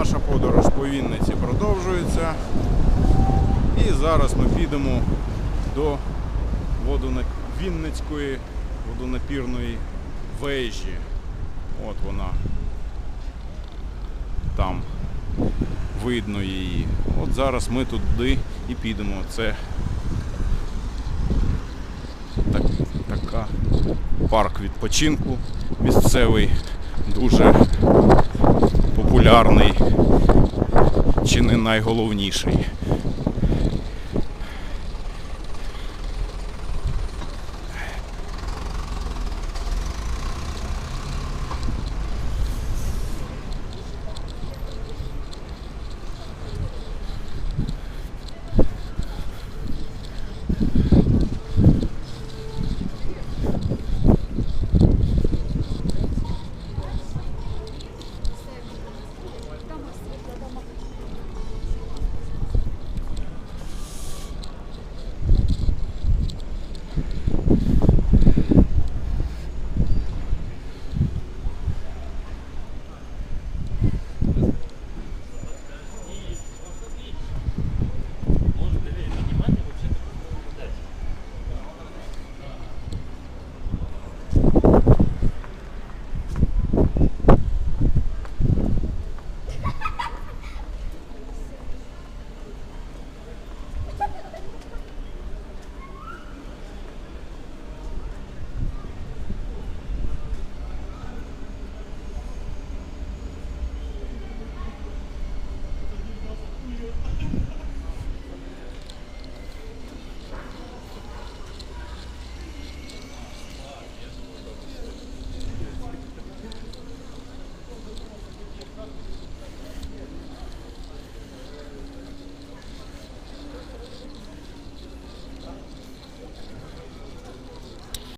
Наша подорож по Вінниці продовжується. І зараз ми підемо до водона... Вінницької водонапірної вежі. От вона. Там видно її. От зараз ми туди і підемо. Це так, така парк відпочинку місцевий, дуже популярний, чи не найголовніший.